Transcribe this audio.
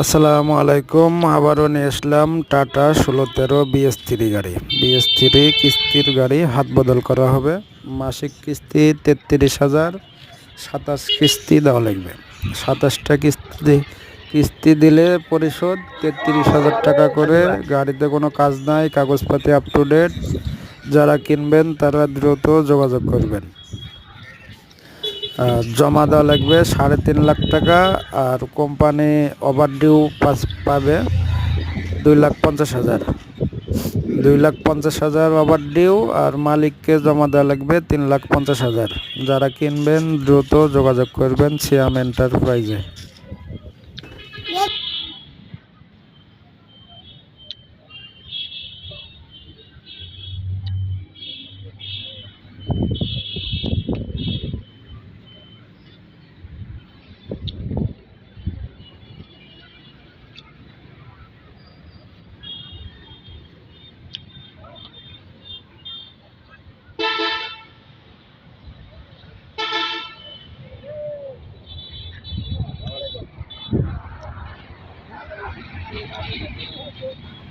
আসসালামু আলাইকুম, আবারও নিয়ে আসলাম টাটা ষোলো তেরো বিএস থ্রি গাড়ি। বিএস থ্রি কিস্তির গাড়ি, হাত বদল করা হবে। মাসিক কিস্তি তেত্রিশ হাজার, সাতাশ কিস্তি দেওয়া লাগবে। সাতাশটা কিস্তি কিস্তি দিলে পরিশোধ তেত্রিশ হাজার টাকা করে। গাড়িতে কোনো কাজ নাই, কাগজপাতি আপ টু ডেট যারা কিনবেন তারা দ্রুত যোগাযোগ করবেন। জমা দেওয়া লাগবে সাড়ে তিন লাখ টাকা আর কোম্পানি ওভার ডিউ পাবে দুই লাখ পঞ্চাশ হাজার। দুই লাখ পঞ্চাশ হাজার ওভার ডিউ আর মালিককে জমা দেওয়া লাগবে তিন লাখ পঞ্চাশ হাজার। যারা কিনবেন দ্রুত যোগাযোগ করবেন সিয়াম এন্টারপ্রাইজে いいですね。